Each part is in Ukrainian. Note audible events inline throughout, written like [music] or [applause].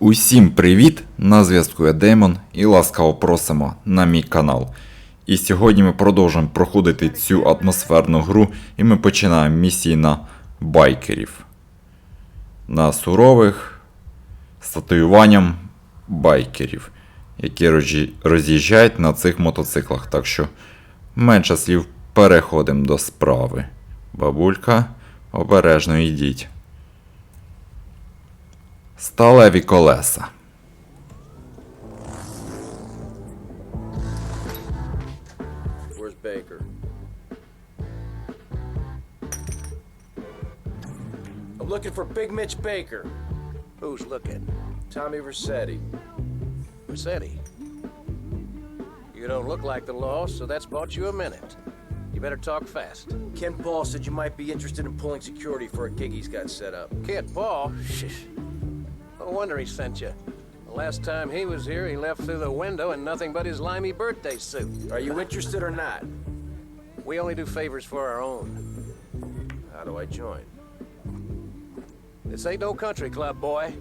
Усім привіт! На зв'язку я Деймон і ласкаво просимо на мій канал. І сьогодні ми продовжуємо проходити цю атмосферну гру, і ми починаємо місії на байкерів. На сурових з татуюванням байкерів, які роз'їжджають на цих мотоциклах. Так що менше слів переходимо до справи. Бабулька, обережно йдіть. Сталеві колеса. Where's Baker? I'm looking for Big Mitch Baker. Who's looking? Tommy Versetti. Rossetti. You don't look like the law, so that's bought you a minute. You better talk fast. Ken Paul said you might be interested in pulling security for a gig he's got set up. Kid Paul? Shh. No wonder he sent you. The last time he was here, he left through the window in nothing but his limey birthday suit. Are you interested or not? We only do favors for our own. How do I join? This ain't no country club, boy.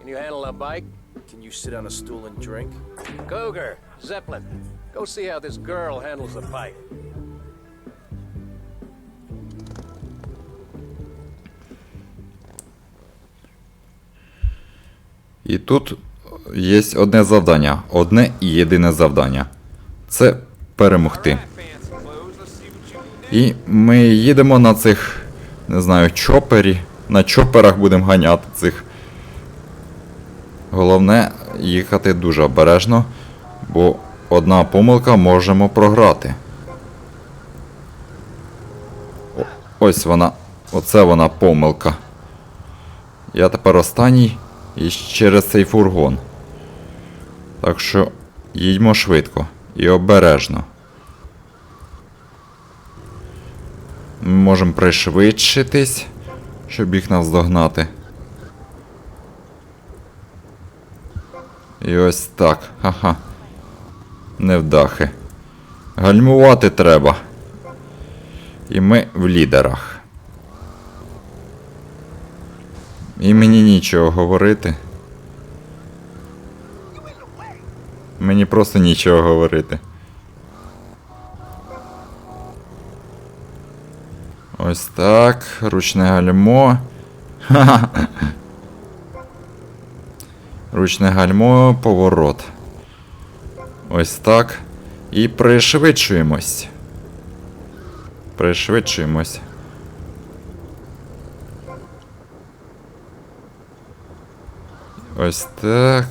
Can you handle a bike? Can you sit on a stool and drink? Cougar, Zeppelin, go see how this girl handles a bike. І тут є одне завдання, одне і єдине завдання. Це перемогти. І ми їдемо на цих, не знаю, чопері. На чоперах будемо ганяти цих. Головне їхати дуже обережно, бо одна помилка можемо програти. Ось вона. Оце вона помилка. Я тепер останній і через цей фургон. Так що їдьмо швидко і обережно. Ми можемо пришвидшитись, щоб їх наздогнати. І ось так. Ха-ха. Невдахи. Гальмувати треба. І ми в лідерах. І мені нічого говорити. Мені просто нічого говорити. Ось так. Ручне гальмо. [laughs] Ручне гальмо, поворот. Ось так. І пришвидшуємось. Пришвидшуємось. Ось так.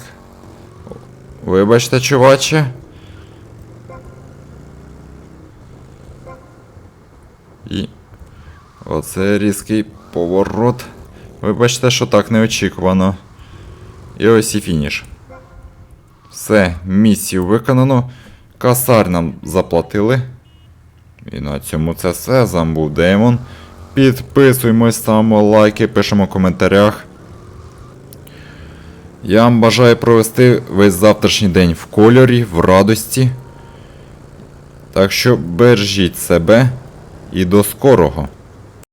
Вибачте, чуваче. І. Оце різкий поворот. Вибачте, що так неочікувано. І ось і фініш. Все, місію виконано. Касар нам заплатили. І на цьому це все. З вами Деймон. Підписуємось, ставимо лайки, пишемо в коментарях. Я вам бажаю провести весь завтрашній день в кольорі, в радості. Так що бережіть себе і до скорого.